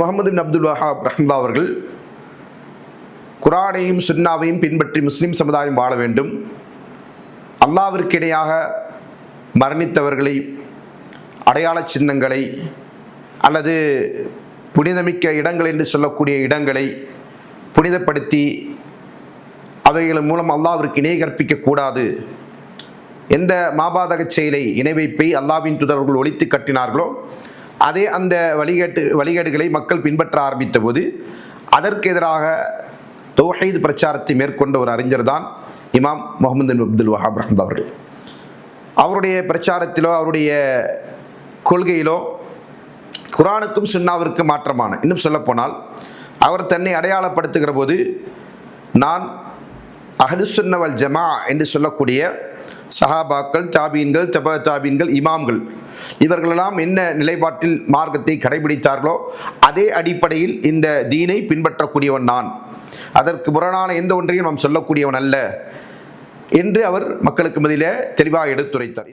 முகமது பின் அப்துல் வஹாப் ரஹ்மா அவர்கள் குரானையும் சுன்னாவையும் பின்பற்றி முஸ்லீம் சமுதாயம் வாழ வேண்டும். அல்லாவிற்கு இணையாக மரணித்தவர்களை அடையாள சின்னங்களை அல்லது புனிதமிக்க இடங்கள் என்று சொல்லக்கூடிய இடங்களை புனிதப்படுத்தி அவைகள் மூலம் அல்லாவிற்கு இணை கற்பிக்கக்கூடாது எந்த மாபாதக செயலை இணை வைப்பை அல்லாவின் துதர்கள் ஒழித்து கட்டினார்களோ அதே அந்த வழிகேட்டு வழிகேடுகளை மக்கள் பின்பற்ற ஆரம்பித்த போது அதற்கு எதிராக தௌஹீத் பிரச்சாரத்தை மேற்கொண்ட ஒரு அறிஞர் தான் இமாம் முகமது அப்துல் வஹாப் ரஹ்மத் அவர்கள். அவருடைய பிரச்சாரத்திலோ அவருடைய கொள்கையிலோ குரானுக்கும் சுன்னாவிற்கும் மாற்றமான இன்னும் சொல்லப்போனால் அவர் தன்னை அடையாளப்படுத்துகிற போது நான் அஹலுசுன்னவல் ஜமா என்று சொல்லக்கூடிய சஹாபாக்கள் தாபீன்கள் தப தாபீன்கள் இமாம்கள். இவர்களெல்லாம் என்ன நிலைப்பாட்டில் மார்க்கத்தை கடைபிடித்தார்களோ அதே அடிப்படையில் இந்த தீனை பின்பற்றக்கூடியவன் நான். அதற்கு முரணான எந்த ஒன்றையும் நாம் சொல்லக்கூடியவன் அல்ல என்று அவர் மக்களுக்கு மதியிலே தெளிவாக எடுத்துரைத்தார்.